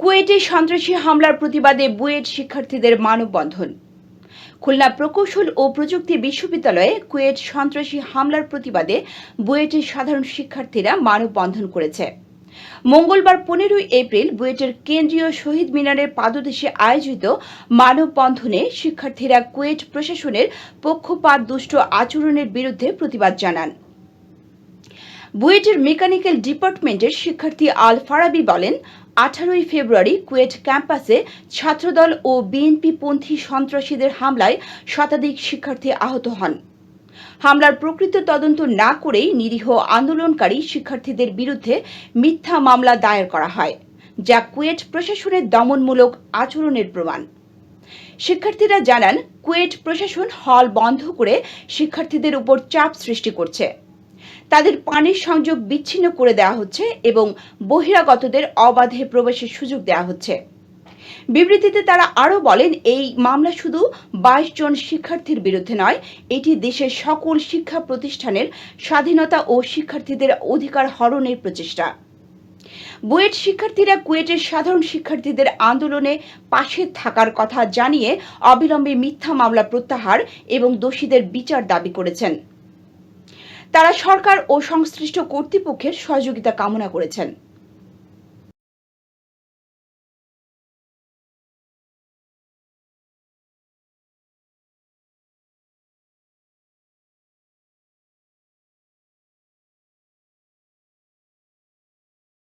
কুয়েটে সন্ত্রাসী হামলার প্রতিবাদে বুয়েট শিক্ষার্থীদের মানববন্ধন। খুলনা প্রকৌশল ও প্রযুক্তি বিশ্ববিদ্যালয়ে কুয়েট সন্ত্রাসী হামলার প্রতিবাদে বুয়েটের সাধারণ শিক্ষার্থীরা মানববন্ধন করেছে। মঙ্গলবার পনেরোই এপ্রিল বুয়েটের কেন্দ্রীয় শহীদ মিনারের পাদদেশে আয়োজিত মানববন্ধনে শিক্ষার্থীরা কুয়েট প্রশাসনের পক্ষপাত দুষ্ট আচরণের বিরুদ্ধে প্রতিবাদ জানান। বুয়েটের মেকানিক্যাল ডিপার্টমেন্টের শিক্ষার্থী আল ফারাবি বলেন আঠারোই ফেব্রুয়ারি কুয়েট ক্যাম্পাসে ছাত্রদল ও বিএনপি পন্থী সন্ত্রাসীদের হামলায় শতাধিক শিক্ষার্থী আহত হন। হামলার প্রকৃত তদন্ত না করেই নিরীহ আন্দোলনকারী শিক্ষার্থীদের বিরুদ্ধে মিথ্যা মামলা দায়ের করা হয়, যা কুয়েট প্রশাসনের দমনমূলক আচরণের প্রমাণ। শিক্ষার্থীরা জানান, কুয়েট প্রশাসন হল বন্ধ করে শিক্ষার্থীদের উপর চাপ সৃষ্টি করছে। তাদের পানির সংযোগ বিচ্ছিন্ন করে দেওয়া হচ্ছে এবং বহিরাগতদের অবাধে প্রবেশের সুযোগ দেওয়া হচ্ছে। বিবৃতিতে তারা আরও বলেন, এই মামলা শুধু বাইশ জন শিক্ষার্থীর বিরুদ্ধে নয়, এটি দেশের সকল শিক্ষা প্রতিষ্ঠানের স্বাধীনতা ও শিক্ষার্থীদের অধিকার হরণের প্রচেষ্টা। বুয়েট শিক্ষার্থীরা কুয়েটের সাধারণ শিক্ষার্থীদের আন্দোলনে পাশে থাকার কথা জানিয়ে অবিলম্বে মিথ্যা মামলা প্রত্যাহার এবং দোষীদের বিচার দাবি করেছেন। তারা সরকার ও সংশ্লিষ্ট কর্তৃপক্ষের সহযোগিতা কামনা করেছেন।